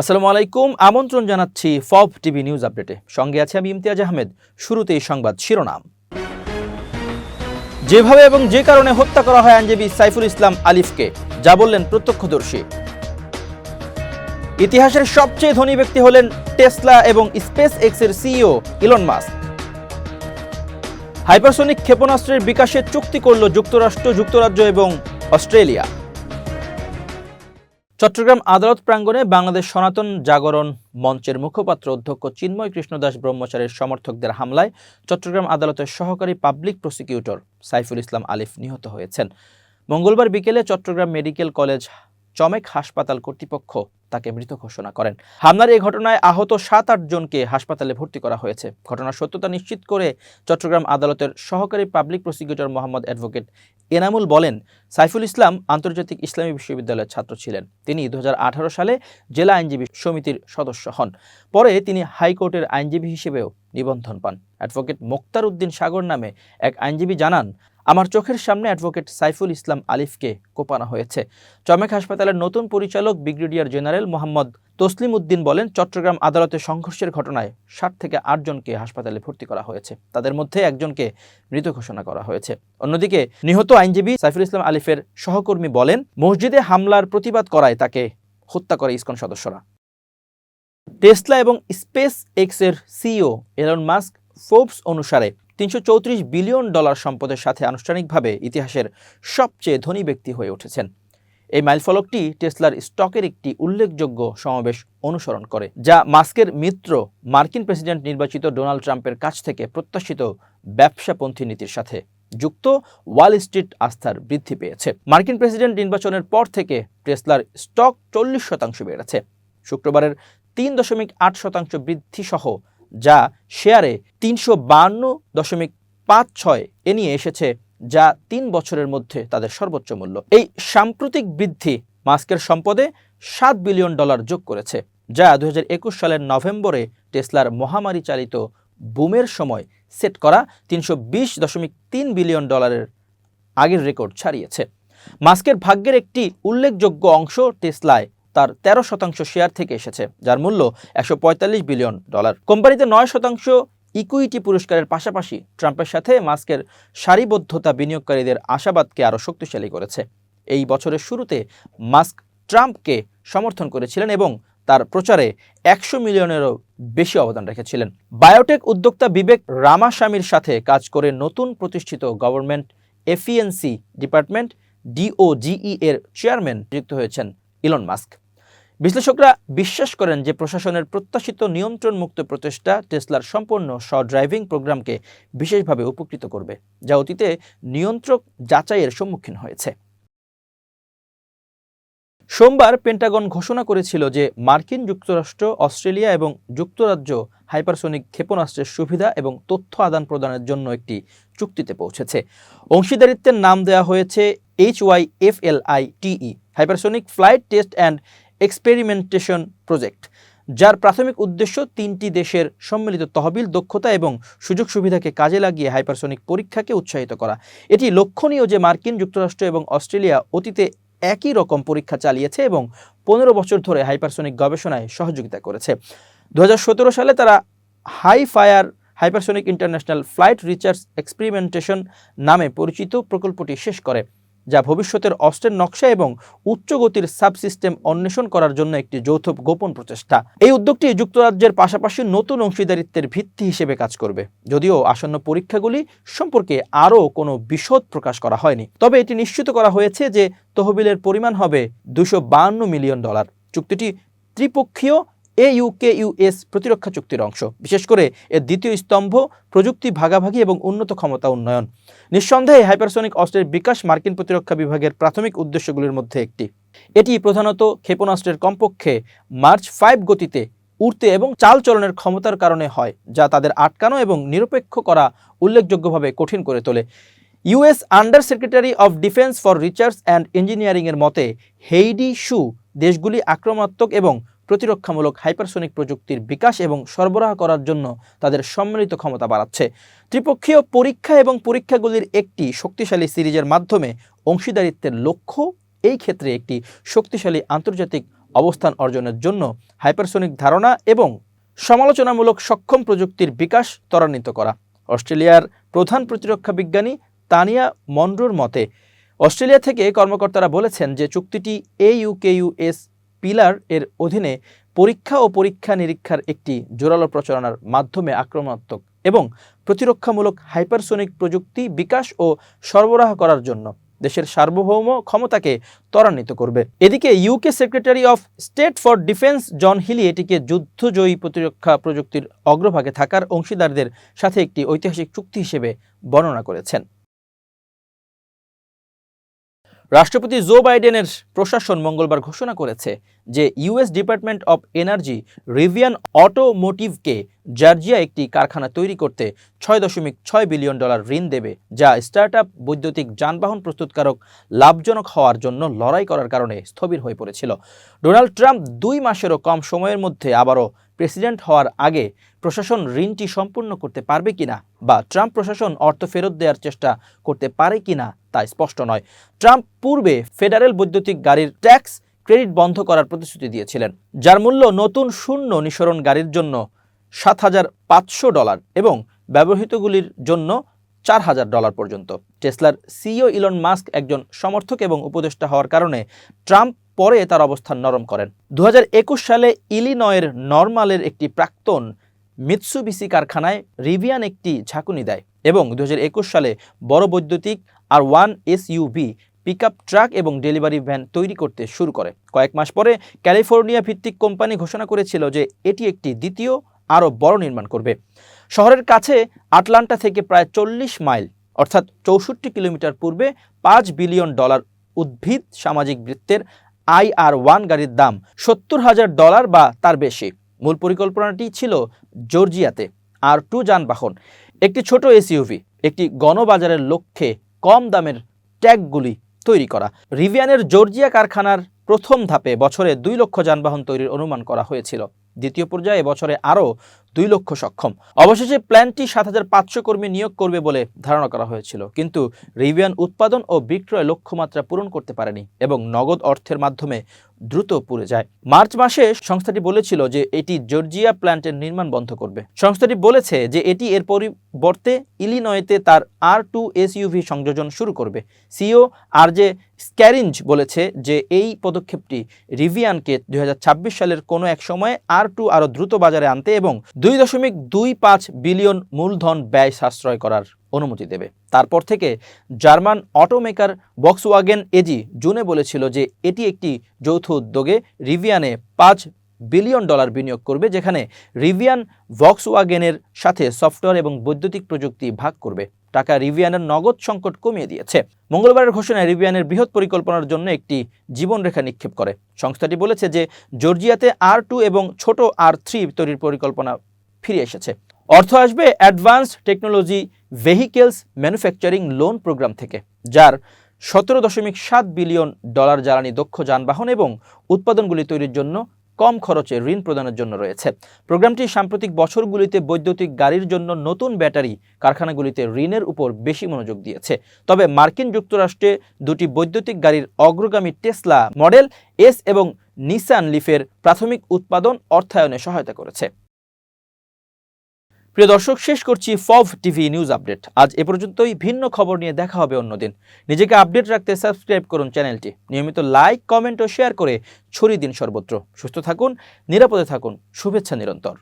আসসালামু আলাইকুম, আমন্ত্রণ জানাচ্ছি ফব টিভি নিউজ আপডেটে। সঙ্গে আছে আমি ইমতিয়াজ আহমেদ। শুরুতেই সংবাদ শিরোনাম। যেভাবে এবং যে কারণে হত্যা করা হয় আইনজীবী সাইফুল ইসলাম আলিফকে, যা বললেন প্রত্যক্ষদর্শী। ইতিহাসের সবচেয়ে ধনী ব্যক্তি হলেন টেসলা এবং স্পেস এক্সের সিইও ইলন মাস্ক। হাইপারসোনিক ক্ষেপণাস্ত্রের বিকাশে চুক্তি করল যুক্তরাষ্ট্র, যুক্তরাজ্য এবং অস্ট্রেলিয়া। চট্টগ্রাম আদালত প্রাঙ্গণে বাংলাদেশ সনাতন জাগরণ মঞ্চের মুখপাত্র অধ্যক্ষ চিন্ময় কৃষ্ণদাস ব্রহ্মচারীর সমর্থকদের হামলায় চট্টগ্রাম আদালতের সহকারী পাবলিক প্রসিকিউটর সাইফুল ইসলাম আলিফ নিহত হয়েছেন। মঙ্গলবার বিকেলে চট্টগ্রাম মেডিকেল কলেজ চমেক হাসপাতাল কর্তৃপক্ষ তাকে মৃত ঘোষণা করেন। হামলার এই ঘটনায় আহত সাত, আট জনকে হাসপাতালে ভর্তি করা হয়েছে। ঘটনার সত্যতা নিশ্চিত করে চট্টগ্রাম আদালতের সহকারী public prosecutor Mohammad advocate Enamul বলেন, সাইফুল ইসলাম আন্তর্জাতিক ইসলামী বিশ্ববিদ্যালয়ের ছাত্র ছিলেন। তিনি দু হাজার আঠারো সালে জেলা আইনজীবী সমিতির সদস্য হন। পরে তিনি হাইকোর্টের আইনজীবী হিসেবেও নিবন্ধন পান। অ্যাডভোকেট মোক্তার উদ্দিন সাগর নামে এক আইনজীবী জানান আমার চোখের সামনে অ্যাডভোকেট সাইফুল ইসলাম আলিফকে কোপানো হয়েছে। চমেক হাসপাতালের নতুন পরিচালক ব্রিগেডিয়ার জেনারেল মোহাম্মদ তসলিম উদ্দিন বলেন, চট্টগ্রাম আদালতে সংঘর্ষের ঘটনায় ষাট থেকে আটজনকে হাসপাতালে ভর্তি করা হয়েছে। তাদের মধ্যে একজনকে মৃত ঘোষণা করা হয়েছে। অন্যদিকে নিহত আইনজীবী সাইফুল ইসলাম আলিফের সহকর্মী বলেন, মসজিদে হামলার প্রতিবাদ করায় তাকে হত্যা করে ইসকন সদস্যরা। টেসলা এবং স্পেস এক্সের সিইও এলন মাস্ক ফোর্বস অনুসারে তিনশো চৌত্রিশ বিলিয়ন ডলার সম্পদের সাথে আনুষ্ঠানিকভাবে ইতিহাসের সবচেয়ে ধনী ব্যক্তি হয়ে উঠেছেন। এই মাইলফলকটি টেসলার স্টকের একটি উল্লেখযোগ্য সমাবেশ অনুসরণ করে, যা মাস্কের মিত্র মার্কিন প্রেসিডেন্ট নির্বাচিত ডোনাল্ড ট্রাম্পের কাছ থেকে প্রত্যাশিত ব্যবসাপন্থী নীতির সাথে যুক্ত ওয়াল স্ট্রিট আস্থার বৃদ্ধি পেয়েছে। মার্কিন প্রেসিডেন্ট নির্বাচনের পর থেকে টেসলার স্টক চল্লিশ শতাংশ বেড়েছে। শুক্রবারের তিন দশমিক আট শতাংশ বৃদ্ধি সহ যা শেয়ারে তিনশো বান্ন দশমিক পাঁচ ছয় এ নিয়ে এসেছে, যা তিন বছরের মধ্যে তাদের সর্বোচ্চ মূল্য। এই সাম্প্রতিক বৃদ্ধি মাস্কের সম্পদে সাত বিলিয়ন ডলার যোগ করেছে, যা দু হাজার একুশ সালের নভেম্বরে টেসলার মহামারী চালিত বুমের সময় সেট করা তিনশো বিশ দশমিক তিন বিলিয়ন ডলারের আগের রেকর্ড ছাড়িয়েছে। মাস্কের ভাগ্যের একটি উল্লেখযোগ্য অংশ টেসলায় তার তেরো শতাংশ শেয়ার থেকে এসেছে, যার মূল্য একশো পঁয়তাল্লিশ বিলিয়ন ডলার। কোম্পানিতে নয় শতাংশ ইকুইটি পুরস্কারের পাশাপাশি ট্রাম্পের সাথে মাস্কের সারিবদ্ধতা বিনিয়োগকারীদের আশাবাদকে আরও শক্তিশালী করেছে। এই বছরের শুরুতে মাস্ক ট্রাম্পকে সমর্থন করেছিলেন এবং তার প্রচারে একশো মিলিয়নেরও বেশি অবদান রেখেছিলেন। বায়োটেক উদ্যোক্তা বিবেক রামাস্বামীর সাথে কাজ করে নতুন প্রতিষ্ঠিত গভর্নমেন্ট এফিএনসি ডিপার্টমেন্ট, ডিওজিই এর চেয়ারম্যান নিযুক্ত হয়েছেন ইলন মাস্ক। বিশ্লেষকরা বিশ্বাস করেন যে প্রশাসনের প্রত্যাশিত নিয়ন্ত্রণমুক্ত প্রচেষ্টা টেসলার সম্পূর্ণ স্ব ড্রাইভিং প্রোগ্রামকে বিশেষভাবে উপকৃত করবে, যা অতীতে নিয়ন্ত্রক যাচাইয়ের সম্মুখীন হয়েছে। সোমবার পেন্টাগন ঘোষণা করেছিল যে মার্কিন যুক্তরাষ্ট্র, অস্ট্রেলিয়া এবং যুক্তরাজ্য হাইপারসোনিক ক্ষেপণাস্ত্রের সুবিধা এবং তথ্য আদান প্রদানের জন্য একটি চুক্তিতে পৌঁছেছে। অংশীদারিত্বের নাম দেওয়া হয়েছে H Y F L I TE hypersonic flight test and experimentation project যার প্রাথমিক উদ্দেশ্য তিনটি দেশের সম্মিলিত তহবিল দক্ষতা এবং সুযোগ সুবিধাকে কাজে লাগিয়ে হাইপারসোনিক পরীক্ষাকে উৎসাহিত করা। এটি লক্ষণীয় যে মার্কিন যুক্তরাষ্ট্র এবং অস্ট্রেলিয়া অতীতে একই রকম পরীক্ষা চালিয়েছে এবং পনেরো বছর ধরে হাইপারসোনিক গবেষণায় সহযোগিতা করেছে। দু হাজার সতেরো সালে তারা hi fire hypersonic international flight research experimentation নামে পরিচিত প্রকল্পটি শেষ করে। যা ভবিষ্যতের অস্ত্রের নকশা এবং উচ্চ গতির সাবসিস্টেম অন্বেষণ করার জন্য একটি যৌথ গোপন প্রচেষ্টা। এই উদ্যোগটি যুক্তরাজ্যের পাশাপাশি নতুন অংশীদারিত্বের ভিত্তি হিসেবে কাজ করবে। যদিও আসন্ন পরীক্ষাগুলি সম্পর্কে আরও কোনো বিশদ প্রকাশ করা হয়নি। তবে এটি নিশ্চিত করা হয়েছে যে তহবিলের পরিমাণ হবে দুশো মিলিয়ন ডলার। চুক্তিটি ত্রিপক্ষীয় এ ইউকে ইউএস প্রতিরক্ষা চুক্তির অংশ। বিশেষ করে এর দ্বিতীয় স্তম্ভ, প্রযুক্তি ভাগাভাগি এবং উন্নত ক্ষমতা উন্নয়ন। নিঃসন্দেহে হাইপারসোনিক অস্ত্রের বিকাশ মার্কিন প্রতিরক্ষা বিভাগের প্রাথমিক উদ্দেশ্যগুলির মধ্যে একটি। এটি প্রধানত ক্ষেপণাস্ত্রের কমপক্ষে মার্চ ফাইভ গতিতে উড়তে এবং চাল চলনের ক্ষমতার কারণে হয়, যা তাদের আটকানো এবং নিরপেক্ষ করা উল্লেখযোগ্যভাবে কঠিন করে তোলে। US under secretary of defence for research and ইঞ্জিনিয়ারিংয়ের মতে, হেইডি শু দেশগুলি আক্রমণাত্মক এবং প্রতিরক্ষামূলক হাইপারসোনিক প্রযুক্তির বিকাশ এবং সরবরাহ করার জন্য তাদের সম্মিলিত ক্ষমতা বাড়াচ্ছে। ত্রিপক্ষীয় পরীক্ষা এবং পরীক্ষাগুলির একটি শক্তিশালী সিরিজের মাধ্যমে অংশীদারিত্বের লক্ষ্য এই ক্ষেত্রে একটি শক্তিশালী আন্তর্জাতিক অবস্থান অর্জনের জন্য হাইপারসোনিক ধারণা এবং সমালোচনামূলক সক্ষম প্রযুক্তির বিকাশ ত্বরান্বিত করা। অস্ট্রেলিয়ার প্রধান প্রতিরক্ষা বিজ্ঞানী তানিয়া মন্ড্রোর মতে, অস্ট্রেলিয়া থেকে কর্মকর্তারা বলেছেন যে চুক্তিটি এ এইউকেইউএস পিলার এর অধীনে পরীক্ষা ও পরীক্ষা নিরীক্ষার একটি জোরালো প্রচারণার মাধ্যমে আক্রমণাত্মক এবং প্রতিরক্ষামূলক হাইপারসোনিক প্রযুক্তি বিকাশ ও সরবরাহ করার জন্য দেশের সার্বভৌম ক্ষমতাকে ত্বরান্বিত করবে। এদিকে UK secretary of state for defence John Healey এটিকে যুদ্ধজয়ী প্রতিরক্ষা প্রযুক্তির অগ্রভাগে থাকার অংশীদারদের সাথে একটি ঐতিহাসিক চুক্তি হিসেবে বর্ণনা করেছেন। রাষ্ট্রপতি জো বাইডেনের প্রশাসন মঙ্গলবার ঘোষণা করেছে যে US department of energy Rivian অটোমোটিভকে Georgia একটি কারখানা তৈরি করতে ছয় দশমিক ছয় বিলিয়ন ডলার ঋণ দেবে, যা স্টার্ট আপ বৈদ্যুতিক যানবাহন প্রস্তুতকারক, লাভজনক হওয়ার জন্য লড়াই করার কারণে স্থবির হয়ে পড়েছিল। ডোনাল্ড ট্রাম্প দুই মাসেরও কম সময়ের মধ্যে আবারও প্রেসিডেন্ট হওয়ার আগে প্রশাসন ঋণটি সম্পূর্ণ করতে পারবে কিনা বা ট্রাম্প প্রশাসন অর্থ ফেরত দেওয়ার চেষ্টা করতে পারে কিনা তা স্পষ্ট নয়। ট্রাম্প পূর্বে ফেডারেল বৈদ্যুতিক গাড়ির ট্যাক্স ক্রেডিট বন্ধ করার প্রতিশ্রুতি দিয়েছিলেন, যার মূল্য নতুন শূন্য নিঃসরণ গাড়ির জন্য সাত হাজার পাঁচশো ডলার এবং ব্যবহৃতগুলির জন্য চার হাজার ডলার পর্যন্ত। টেসলার সিইও ইলন মাস্ক একজন সমর্থক এবং উপদেষ্টা হওয়ার কারণে ট্রাম্প পরে তার অবস্থান নরম করেন। দু হাজার একুশ সালে ইলিনয়ের নরমালের একটি প্রাক্তন মিৎসুবিসি কারখানায় রিভিয়ান একটি ঝাঁকুনি দেয় এবং দু হাজার একুশ সালে বড় বৈদ্যুতিক R one SUV pickup truck এবং ডেলিভারি ভ্যান তৈরি করতে শুরু করে। কয়েক মাস পরে ক্যালিফোর্নিয়া ভিত্তিক কোম্পানি ঘোষণা করেছিল যে এটি একটি দ্বিতীয় আরও বড় নির্মাণ করবে। শহরের কাছে আটলান্টা থেকে প্রায় চল্লিশ মাইল, অর্থাৎ চৌষট্টি কিলোমিটার পূর্বে পাঁচ বিলিয়ন ডলার উদ্ভিদ সামাজিক বৃত্তের আই আর ওয়ান গাড়ির দাম সত্তর হাজার ডলার বা তার বেশি। মূল পরিকল্পনাটি ছিল জর্জিয়াতে। আর টু যানবাহন, একটি ছোট এসইউভি, একটি গণবাজারের লক্ষ্যে কম দামের ট্যাগগুলি তৈরি করা। রিভিয়ানের জর্জিয়া কারখানার প্রথম ধাপে বছরে দুই লক্ষ যানবাহন তৈরির অনুমান করা হয়েছিল। দ্বিতীয় পর্যায়ে বছরে আরও দুই লক্ষ সক্ষম। অবশেষে প্ল্যানটি সাত হাজার পাঁচশো কর্মী নিয়োগ করবে বলে ধারণা করা হয়েছিল। কিন্তু রিভিয়ান উৎপাদন ও বিক্রয় লক্ষ্যমাত্রা পূরণ করতে পারেনি এবং নগদ অর্থের মাধ্যমে দ্রুত পুড়ে যায়। মার্চ মাসে সংস্থাটি বলেছিল যে এটি জর্জিয়া প্ল্যান্টের নির্মাণ বন্ধ করবে। সংস্থাটি বলেছে যে এটি এর পরিবর্তে ইলিনয়েতে তার আর টু এসইউভি সংযোজন শুরু করবে। সিও আর জে স্ক্যারিঞ্জ বলেছে যে এই পদক্ষেপটি রিভিয়ানকে দুই হাজার ছাব্বিশ সালের কোনো এক সময়ে আর টু আরও দ্রুত বাজারে আনতে এবং দুই দশমিক দুই পাঁচ বিলিয়ন মূলধন ব্যয় সাশ্রয় করার অনুমতি দেবে। তারপর থেকে জার্মান অটোমেকার বক্সওয়াগেন এজি জুনে বলেছিল যে এটি একটি যৌথ উদ্যোগে রিভিয়ানে পাঁচ বিলিয়ন ডলার বিনিয়োগ করবে, যেখানে রিভিয়ান ভক্সওয়াগেনের সাথে সফটওয়্যার এবং বৈদ্যুতিক প্রযুক্তি ভাগ করবে। টাকা রিভিয়ানের নগদ সংকট কমিয়ে দিয়েছে। মঙ্গলবারের ঘোষণায় রিভিয়ানের বৃহৎ পরিকল্পনার জন্য একটি জীবনরেখা নিক্ষেপ করে। সংস্থাটি বলেছে যে জর্জিয়াতে আর টু এবং ছোট আর থ্রি তৈরির পরিকল্পনা ফিরে এসেছে। অর্থ আসবে advanced technology vehicles manufacturing loan programme থেকে, যার সতেরো দশমিক সাত বিলিয়ন ডলার জ্বালানি দক্ষ যানবাহন এবং উৎপাদনগুলি তৈরির জন্য কম খরচে ঋণ প্রদানের জন্য রয়েছে। প্রোগ্রামটি সাম্প্রতিক বছরগুলিতে বৈদ্যুতিক গাড়ির জন্য নতুন ব্যাটারি কারখানাগুলিতে ঋণের উপর বেশি মনোযোগ দিয়েছে। তবে মার্কিন যুক্তরাষ্ট্রে দুটি বৈদ্যুতিক গাড়ির অগ্রগামী টেসলা মডেল এস এবং নিসান লিফের প্রাথমিক উৎপাদন অর্থায়নে সহায়তা করেছে। প্রিয় দর্শক, শেষ করছি ফভ টিভি নিউজ আপডেট। আজ এ পর্যন্তই, ভিন্ন খবর নিয়ে দেখা হবে অন্যদিন নিজেকে আপডেট রাখতে সাবস্ক্রাইব করুন চ্যানেলটি। নিয়মিত লাইক, কমেন্ট ও শেয়ার করে ছড়িয়ে দিন সর্বত্র। সুস্থ থাকুন, নিরাপদে থাকুন। শুভেচ্ছা নিরন্তর।